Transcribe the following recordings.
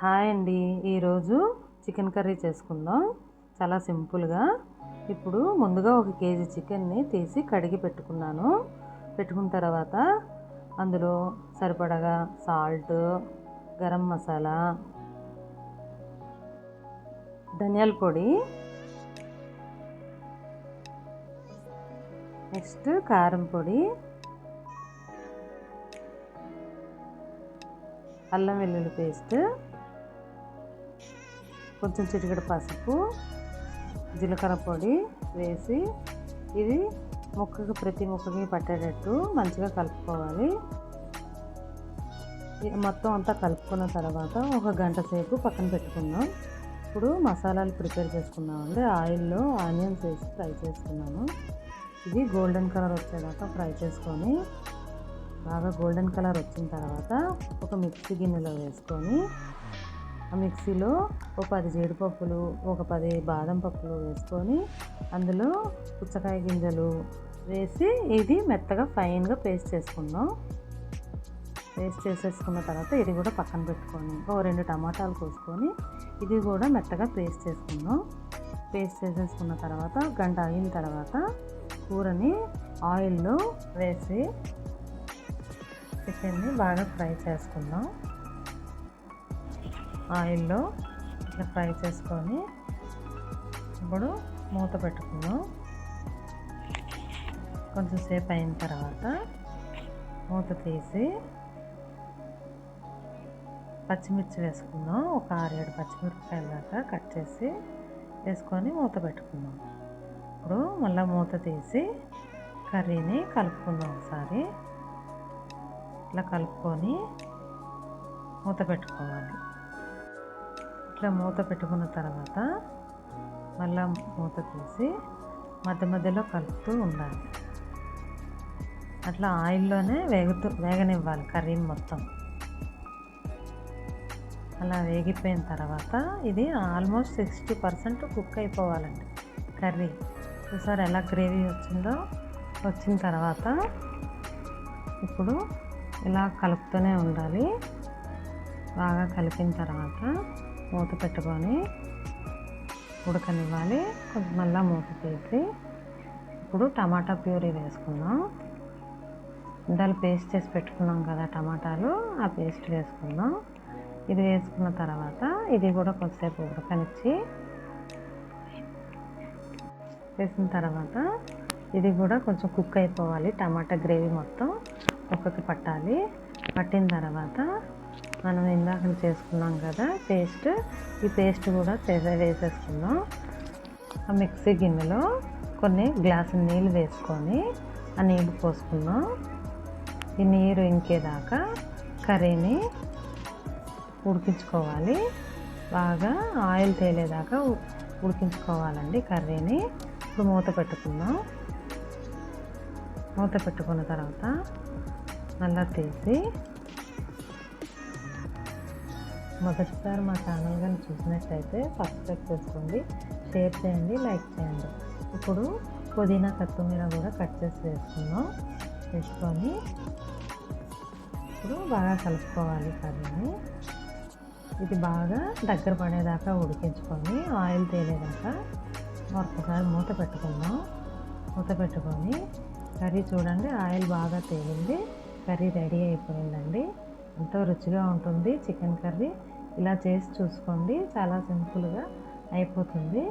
Hi అండి. ఈరోజు chicken curry చేసుకుందాం. చాలా సింపుల్గా. ఇప్పుడు ముందుగా ఒక కేజీ చికెన్ని తీసి కడిగి పెట్టుకున్నాను. పెట్టుకున్న తర్వాత అందులో సరిపడగా సాల్ట్ గరం మసాలా ధనియాల పొడి నెక్స్ట్ కారం పొడి అల్లం వెల్లుల్లి పేస్ట్ కొంచెం చిటికెడు పసుపు జీలకర్ర పొడి వేసి ఇది ముక్కకి ప్రతి ముక్కకి పట్టేటట్టు మంచిగా కలుపుకోవాలి. మొత్తం అంతా కలుపుకున్న తర్వాత ఒక గంట సేపు పక్కన పెట్టుకుందాం. ఇప్పుడు మసాలాలు ప్రిపేర్ చేసుకున్నామండి ఆయిల్లో ఆనియన్స్ వేసి ఫ్రై చేసుకున్నాము ఇది గోల్డెన్ కలర్ వచ్చేదాకా ఫ్రై చేసుకొని బాగా గోల్డెన్ కలర్ వచ్చిన తర్వాత ఒక మిక్సీ గిన్నెలో వేసుకొని మిక్సీలో ఒక పది జీడిపప్పులు ఒక పది బాదం పప్పులు వేసుకొని అందులో పుచ్చకాయ గింజలు వేసి ఇది మెత్తగా ఫైన్గా పేస్ట్ చేసుకుందాం. పేస్ట్ చేసేసుకున్న తర్వాత ఇది కూడా పక్కన పెట్టుకొని ఒక రెండు టమాటాలు కోసుకొని ఇది కూడా మెత్తగా పేస్ట్ చేసుకుందాం. పేస్ట్ చేసేసుకున్న తర్వాత గంట అయిన తర్వాత కూరని ఆయిల్లో వేసి చికెన్ని బాగా ఫ్రై చేసుకుందాం. ఆయిల్లో ఇట్లా ఫ్రై చేసుకొని ఇప్పుడు మూత పెట్టుకుందాం. కొంచెం సేపు అయిన తర్వాత మూత తీసి పచ్చిమిర్చి వేసుకుందాం. ఒక ఆరేడు పచ్చిమిరపకాయల దాకా కట్ చేసి వేసుకొని మూత పెట్టుకుందాం. ఇప్పుడు మళ్ళీ మూత తీసి కర్రీని కలుపుకుందాం ఒకసారి. ఇట్లా కలుపుకొని మూత పెట్టుకోవాలి. ఇట్లా మూత పెట్టుకున్న తర్వాత మళ్ళీ మూత తీసి మధ్య మధ్యలో కలుపుతూ ఉండాలి. అట్లా ఆయిల్లోనే వేగుతూ వేగనివ్వాలి కర్రీని మొత్తం. అలా వేగిపోయిన తర్వాత ఇది ఆల్మోస్ట్ సిక్స్టీ పర్సెంట్ కుక్ అయిపోవాలండి కర్రీ. చూసారు ఎలా గ్రేవీ వచ్చిందో? వచ్చిన తర్వాత ఇప్పుడు ఇలా కలుపుతూనే ఉండాలి. బాగా కలిపిన తర్వాత మూత పెట్టుకొని ఉడకనివ్వాలి. కొంచెం మళ్ళీ మూత తీసి ఇప్పుడు టమాటా ప్యూరీ వేసుకుందాం. దాని పేస్ట్ చేసి పెట్టుకున్నాం కదా టమాటాలు ఆ పేస్ట్ వేసుకుందాం. ఇది వేసుకున్న తర్వాత ఇది కూడా కొద్దిసేపు ఉడకనిచ్చి వేసిన తర్వాత ఇది కూడా కొంచెం కుక్ అయిపోవాలి. టమాటా గ్రేవీ మొత్తం కుక్కకి పట్టాలి. పట్టిన తర్వాత మనం ఇందాక చేసుకున్నాం కదా పేస్ట్ ఈ పేస్ట్ కూడా చేసే వేసేసుకుందాం. ఆ మిక్సీ గిన్నెలో కొన్ని గ్లాసు నీళ్ళు వేసుకొని ఆ నీళ్ళు పోసుకుందాం. ఈ నీరు ఇంకేదాకా కర్రీని ఉడికించుకోవాలి. బాగా ఆయిల్ తేలేదాకా ఉడికించుకోవాలండి కర్రీని. ఇప్పుడు మూత పెట్టుకుందాం. మూత పెట్టుకున్న తర్వాత మళ్ళీ తీసి మొదటిసారి మా ఛానల్ కానీ చూసినట్టయితే సబ్స్క్రైబ్ చేసుకోండి షేర్ చేయండి లైక్ చేయండి. ఇప్పుడు పుదీనా కొత్తిమీర కూడా కట్ చేసి వేసుకుందాం. వేసుకొని ఇప్పుడు బాగా కలుపుకోవాలి కర్రీని. ఇది బాగా దగ్గర పడేదాకా ఉడికించుకొని ఆయిల్ తేలేదాకా ఒక్కసారి మూత పెట్టుకుందాం. మూత పెట్టుకొని కర్రీ చూడండి ఆయిల్ బాగా తేలింది కర్రీ రెడీ అయిపోయిందండి. ఎంతో రుచిగా ఉంటుంది చికెన్ కర్రీ ఇలా చేసి చూసుకోండి. చాలా సింపుల్గా అయిపోతుంది.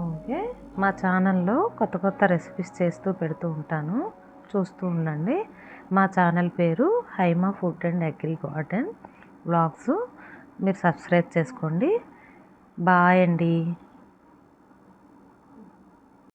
ఓకే. మా ఛానల్లో కొత్త కొత్త రెసిపీస్ చేస్తూ పెడుతూ ఉంటాను. చూస్తూ ఉండండి. మా ఛానల్ పేరు Haima food and agri garden blogs మీరు సబ్స్క్రైబ్ చేసుకోండి. బాయ్ అండి.